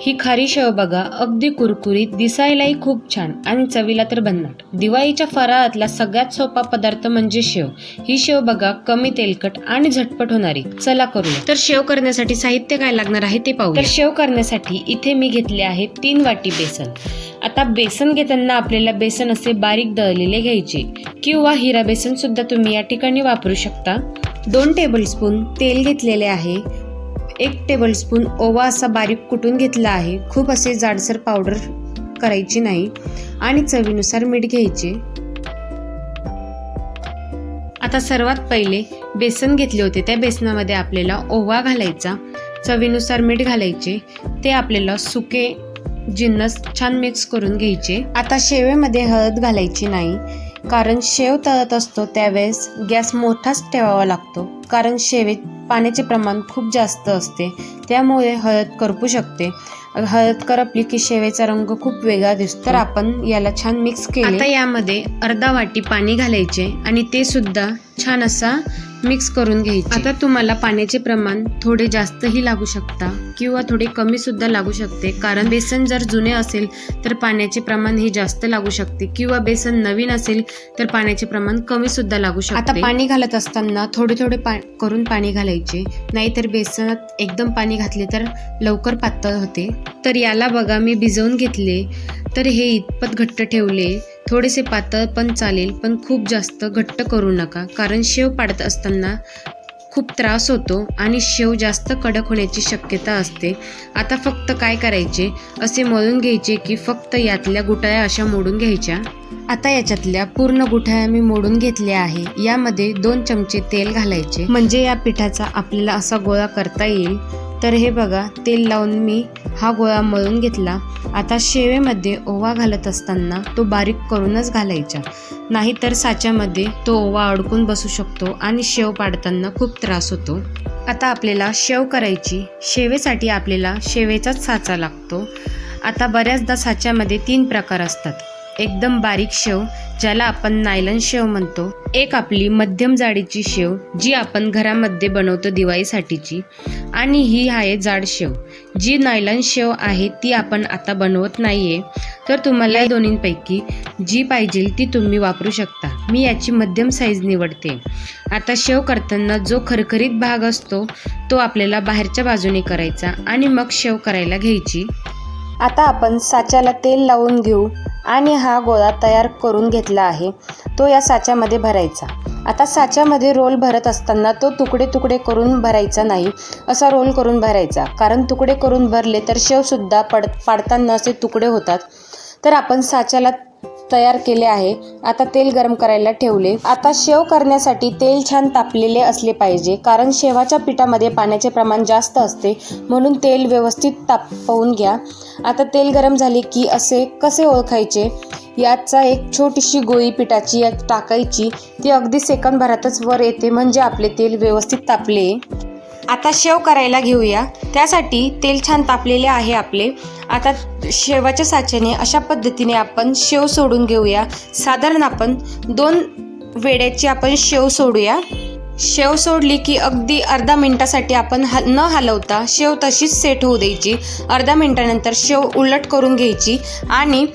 ही खारी शेव बघा अगदी कुरकुरीत दिसायलाही खूप छान आणि चवीला तर भन्नाट. दिवाळीच्या फराळातला सगळ्यात सोपा पदार्थ म्हणजे शेव. ही शेव बघा कमी तेलकट आणि झटपट होणारी. चला करूया. तर शेव करण्यासाठी साहित्य काय लागणार आहे ते पाहू तर शेव करण्यासाठी इथे मी घेतले आहे तीन वाटी बेसन. आता बेसन घेताना आपल्याला बेसन असे बारीक दळलेले घ्यायचे. किंवा हिरा बेसन सुद्धा तुम्ही या ठिकाणी वापरू शकता. दोन टेबलस्पून तेल घेतलेले आहे. एक टेबलस्पून ओवा असा बारीक कुटून घेतला आहे. खूप असे जाडसर पावडर करायची नाही आणि चवीनुसार मीठ घ्यायचे. आता सर्वात पहिले बेसन घेतले होते. त्या बेसनामध्ये आपल्याला ओवा घालायचा चवीनुसार मीठ घालायचे. ते आपल्याला सुके जिन्नस छान मिक्स करून घ्यायचे. आता शेवेमध्ये हळद घालायची नाही कारण शेव तळत असतो त्यावेळेस गॅस मोठाच ठेवावा लागतो. कारण शेवेत पाण्याचे प्रमाण खूप जास्त असते. त्यामुळे हळद करपू शकते. हळद करपली की शेवेचा रंग खूप वेगळा दिसतो. तर आपण याला छान मिक्स केले. आता यामध्ये अर्धा वाटी पाणी घालायचे आणि ते सुद्धा छान असा मिक्स करून घ्यायचा. आता तुम्हाला पाण्याचे प्रमाण थोडे जास्तही लागू शकता किंवा थोडे कमी सुद्धा लागू शकते. कारण बेसन जर जुने असेल तर पाण्याचे प्रमाण हे जास्त लागू शकते किंवा बेसन नवीन असेल तर पाण्याचे प्रमाण कमी सुद्धा लागू शकते. आता पाणी घालत असताना थोडे थोडे पा करून पाणी घालायचे. नाहीतर बेसनात एकदम पाणी घातले तर लवकर पातळ होते. तर याला बघा मी भिजवून घेतले. तर हे इतपत घट्ट ठेवले. थोडेसे पातळ पण चालेल पण खूप जास्त घट्ट करू नका कारण शेव पाडत असताना खूप त्रास होतो आणि शेव जास्त कडक होण्याची शक्यता असते. आता फक्त काय करायचे? असे मळून घ्यायचे की फक्त यातल्या गुटाया अशा मोडून घ्यायच्या? आता याच्यातल्या पूर्ण गुठाळ्या मी मोडून घेतल्या आहे. यामध्ये दोन चमचे तेल घालायचे. म्हणजे या पिठाचा आपल्याला असा गोळा करता येईल. तर हे बघा तेल लावून मी हा गोळा मळून घेतला. आता शेवेमध्ये ओवा घालत असताना तो बारीक करूनच घालायचा. नाहीतर साच्यामध्ये तो ओवा अडकून बसू शकतो आणि शेव पाडताना खूप त्रास होतो. आता आपल्याला शेव करायची शेवेसाठी आपल्याला शेवेचाच साचा लागतो. आता बऱ्याचदा साच्यामध्ये तीन प्रकार असतात. एकदम बारीक शेव ज्याला आपण नायलन शेव म्हणतो. एक आपली मध्यम जाडीची शेव जी आपण घरामध्ये बनवतो दिवाळीसाठीची. आणि ही आहे जाड शेव. जी नायलन शेव आहे ती आपण आता बनवत नाहीये. तर तुम्हाला या दोन्हींपैकी जी पाहिजे ती तुम्ही वापरू शकता. मी याची मध्यम साईज निवडते. आता शेव करताना जो खरखरीत भाग असतो तो आपल्याला बाहेरच्या बाजूने करायचा आणि मग शेव करायला घ्यायची. आता आपण साच्याला तेल लावून घेऊ. आणि हा गोळा तयार करून घेतला आहे. तो या साच्यामध्ये भरायचा. आता साच्यामध्ये रोल भरत असताना तो तुकडे तुकडे करून भरायचा नाही असा रोल करून भरायचा. कारण तुकडे करून भरले तर शेवसुद्धा पड पाडताना असे तुकडे होतात. तर आपण साच्याला तयार केले आहे. आता तेल गरम करायला ठेवले. आता शेव करण्यासाठी तेल छान तापलेले असले पाहिजे कारण शेवाच्या पिठामध्ये पाण्याचे प्रमाण जास्त असते. म्हणून तेल व्यवस्थित तापवून घ्या. आता तेल गरम झाले की असे कसे ओळखायचे? याचा एक छोटीशी गोळी पिठाची यात टाकायची. ती अगदी सेकंदभरातच वर येते म्हणजे आपले तेल व्यवस्थित तापले. आता शेव करायला घेऊया. त्यासाठी तेल छान तापलेले आहे आपले. आता शेवाच्या साच्याने अशा पद्धतीने आपण शेव सोडून घेऊया. साधारण आपण दोन वेड्याची आपण शेव सोडूया. शेव सोडली की अगदी अर्धा मिनिटासाठी आपण ह न हलवता शेव तशीच सेट होऊ द्यायची. अर्धा मिनिटानंतर शेव उलट करून घ्यायची आणि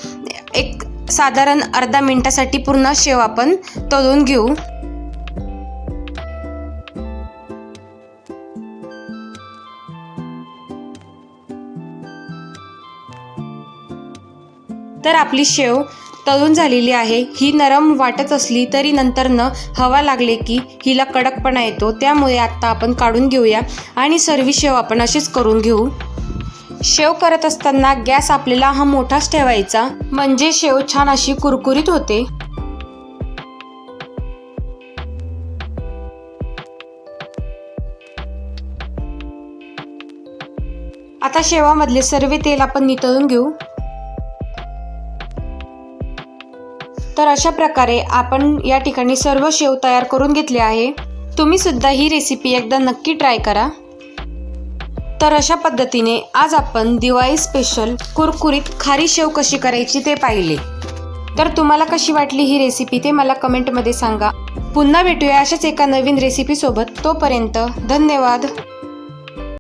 एक साधारण अर्धा मिनिटासाठी पूर्ण शेव आपण तळून घेऊ. तर आपली शेव तळून झालेली आहे. ही नरम वाटत असली तरी नंतर न हवा लागले की हिला कडकपणा येतो. त्यामुळे आत्ता आपण काढून घेऊया आणि सर्व शेव आपण अशीच करून घेऊ. शेव करत असताना गॅस आपल्याला हा मोठाच ठेवायचा. म्हणजे शेव छान अशी कुरकुरीत होते. आता शेवामधले सर्व तेल आपण नितळून घेऊ. तर अशा प्रकारे आपण या ठिकाणी सर्व शेव तयार करून घेतले आहे. तुम्ही सुद्धा ही रेसिपी एकदा नक्की ट्राय करा. तर अशा पद्धतीने आज आपण दिवाळी स्पेशल कुरकुरीत खारी शेव कशी करायची ते पाहिले. तर तुम्हाला कशी वाटली ही रेसिपी ते मला कमेंटमध्ये सांगा. पुन्हा भेटूया अशाच एका नवीन रेसिपीसोबत तोपर्यंत धन्यवाद.